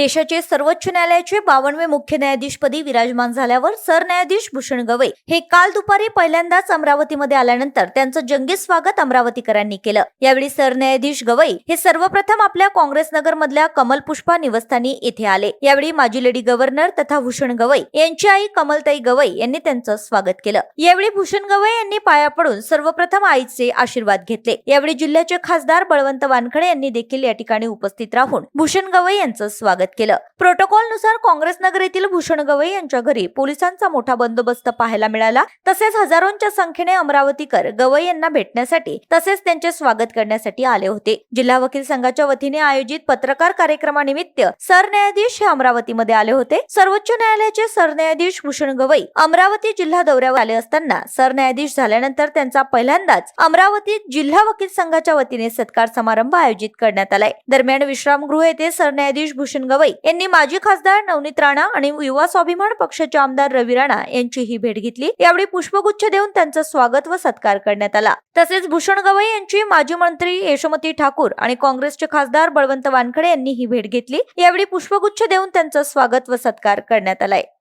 देशाचे सर्वोच्च न्यायालयाचे बावनवे मुख्य न्यायाधीशपदी विराजमान झाल्यावर सरन्यायाधीश भूषण गवई हे काल दुपारी पहिल्यांदाच अमरावतीमध्ये आल्यानंतर त्यांचं जंगी स्वागत अमरावतीकरांनी केलं. यावेळी सरन्यायाधीश गवई हे सर्वप्रथम आपल्या काँग्रेस नगर मधल्या कमल पुष्पा निवासस्थानी येथे आले. यावेळी माजी लेडी गव्हर्नर तथा भूषण गवई यांची आई कमलताई गवई यांनी त्यांचं स्वागत केलं. यावेळी भूषण गवई यांनी पाया पडून सर्वप्रथम आईचे आशीर्वाद घेतले. यावेळी जिल्ह्याचे खासदार बळवंत वानखडे यांनी देखील या ठिकाणी उपस्थित राहून भूषण गवई यांचं स्वागत केलं. प्रोटोकॉलनुसार काँग्रेस नगर येथील भूषण गवई यांच्या घरी पोलिसांचा मोठा बंदोबस्त पाहायला मिळाला. तसेच हजारोंच्या संख्येने अमरावतीकर गवई यांना भेटण्यासाठी तसेच त्यांचे स्वागत करण्यासाठी आले होते. जिल्हा वकील संघाच्या वतीने आयोजित पत्रकार कार्यक्रमानिमित्त सरन्यायाधीश हे अमरावतीमध्ये आले होते. सर्वोच्च न्यायालयाचे सरन्यायाधीश भूषण गवई अमरावती जिल्हा दौऱ्यावर आले असताना सरन्यायाधीश झाल्यानंतर त्यांचा पहिल्यांदाच अमरावती जिल्हा वकील संघाच्या वतीने सत्कार समारंभ आयोजित करण्यात आलाय. दरम्यान विश्रामगृह येथे सरन्यायाधीश भूषण गवई यांनी माजी खासदार नवनीत राणा आणि युवा स्वाभिमान पक्षाचे आमदार रवी राणा यांचीही भेट घेतली. यावेळी पुष्पगुच्छ देऊन त्यांचं स्वागत व सत्कार करण्यात आला. तसेच भूषण गवई यांची माजी मंत्री यशोमती ठाकूर आणि काँग्रेसचे खासदार बळवंत वानखडे यांनी ही भेट घेतली. यावेळी पुष्पगुच्छ देऊन त्यांचं स्वागत व सत्कार करण्यात आलाय.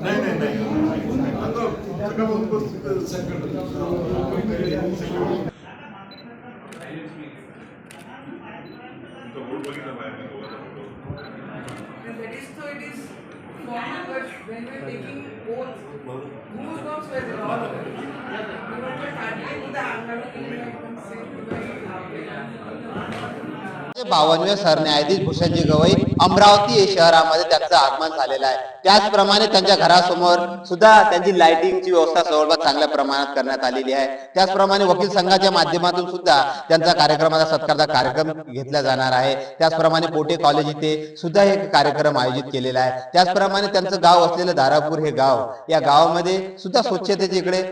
And that is so it is formal, but when we are taking oath, goosebumps were there all over. Even the hardly to the angle, even बावनव्या सरन्यायाधीश भूषणजी गवई अमरावती शहरामध्ये त्यांचं आगमन झालेलं आहे. त्याचप्रमाणे त्यांच्या घरासमोर सुद्धा त्यांची लाइटिंगची व्यवस्था जवळपास चांगल्या प्रमाणात करण्यात आलेली आहे. त्याचप्रमाणे वकील संघाच्या माध्यमातून सुद्धा त्यांचा कार्यक्रमाचा सत्कारचा कार्यक्रम घेतला जाणार आहे. त्याचप्रमाणे पोटे कॉलेज इथे सुद्धा हे कार्यक्रम आयोजित केलेला आहे. त्याचप्रमाणे त्यांचं गाव असलेलं धारापूर हे गाव या गावामध्ये सुद्धा स्वच्छतेची इकडे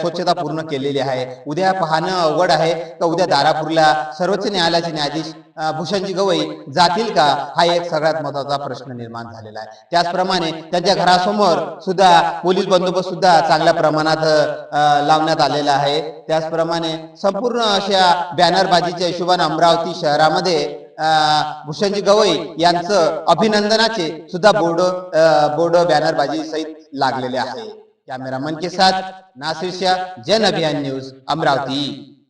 स्वच्छता पूर्ण केलेली आहे. उद्या पाहणं अवघड आहे. का उद्या दारापूरला सर्वोच्च न्यायालयाचे न्यायाधीश भूषणजी गवई जातील का? हा एक सगळ्यात महत्त्वाचा प्रश्न निर्माण झालेला आहे. त्याचप्रमाणे त्यांच्या घरासमोर सुद्धा पोलीस बंदोबस्त सुद्धा चांगल्या प्रमाणात लावण्यात आलेला आहे. त्याचप्रमाणे संपूर्ण अशा बॅनरबाजीच्या हिशोबाने अमरावती शहरामध्ये भूषणजी गवई यांचं अभिनंदनाचे सुद्धा बोर्ड बोर्ड बॅनरबाजी सहित लागलेले आहे. कॅमेरामन के साथ नासिर शाह जन अभियान न्यूज अमरावती.